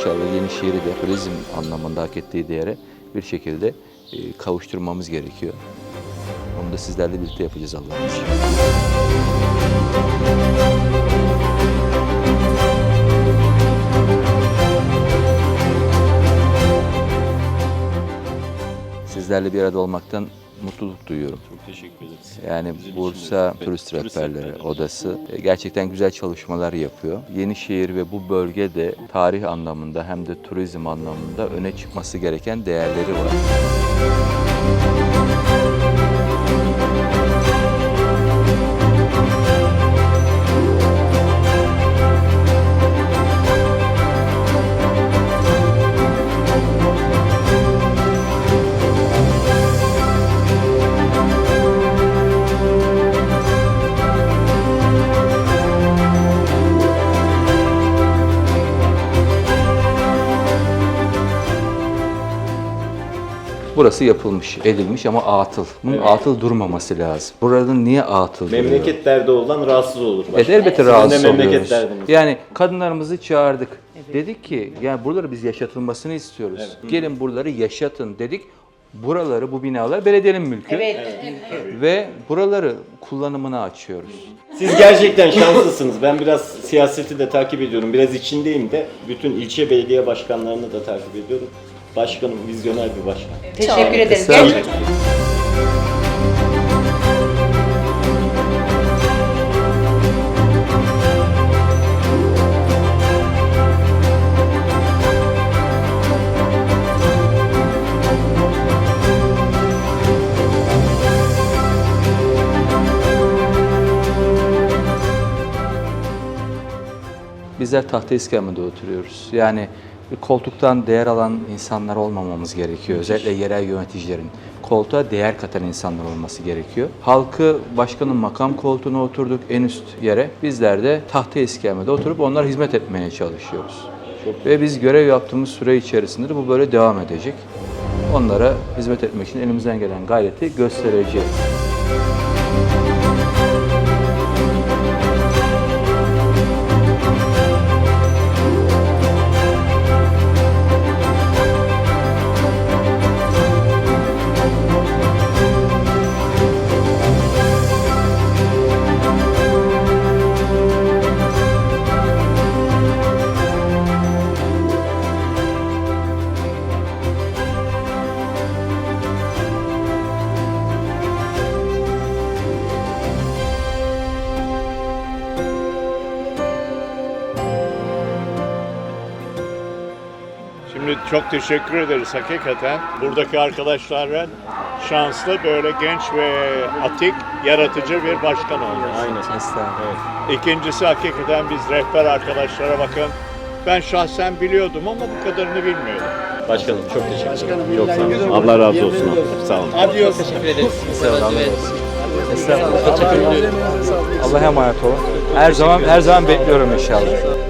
inşallah Yenişehir'i de turizm anlamında hak ettiği değere bir şekilde e, kavuşturmamız gerekiyor. Onu da sizlerle birlikte yapacağız Allah'ın izniyle. Sizlerle bir arada olmaktan mutluluk duyuyorum. Çok teşekkür ederiz. Yani Bizim Bursa için de- Turist Turist Rehberleri Rehberleri Odası e, gerçekten güzel çalışmalar yapıyor. Yenişehir ve bu bölgede tarih anlamında hem de turizm anlamında öne çıkması gereken değerleri var. Burası yapılmış, edilmiş ama atıl. Bunun atıl durmaması lazım. Buranın niye atıl? Memleket derdi olan rahatsız olur. Evet elbette Sizin de rahatsız oluyoruz. Yani kadınlarımızı çağırdık. Dedik ki yani buraları biz yaşatılmasını istiyoruz. Gelin buraları yaşatın dedik. Buraları, bu binalar belediyenin mülkü. Ve buraları kullanımına açıyoruz. Siz gerçekten şanslısınız. Ben biraz siyaseti de takip ediyorum. Biraz içindeyim de. Bütün ilçe belediye başkanlarını da takip ediyorum. Başkanım vizyoner bir başkan. Teşekkür ederiz. Sağ olun. Genç Bizler tahta iskemlede oturuyoruz. Yani koltuktan değer alan insanlar olmamamız gerekiyor. Özellikle yerel yöneticilerin koltuğa değer katan insanlar olması gerekiyor. Halkı başkanın makam koltuğuna oturduk en üst yere. Bizler de tahta iskemlede oturup onlara hizmet etmeye çalışıyoruz. Ve biz görev yaptığımız süre içerisinde de bu böyle devam edecek. Onlara hizmet etmek için elimizden gelen gayreti göstereceğiz. Şimdi çok teşekkür ederiz hakikaten. Buradaki arkadaşların şanslı böyle genç ve atik, yaratıcı bir başkan olması. Aynen. Estağfurullah. İkincisi hakikaten biz rehber arkadaşlara bakın. Ben şahsen biliyordum ama bu kadarını bilmiyordum. Başkanım çok teşekkür ederim. Çok sağ olun. Allah razı olsun. Sağ olun. Estağfurullah. Estağfurullah. Allah'a emanet olun. Her zaman her zaman bekliyorum inşallah.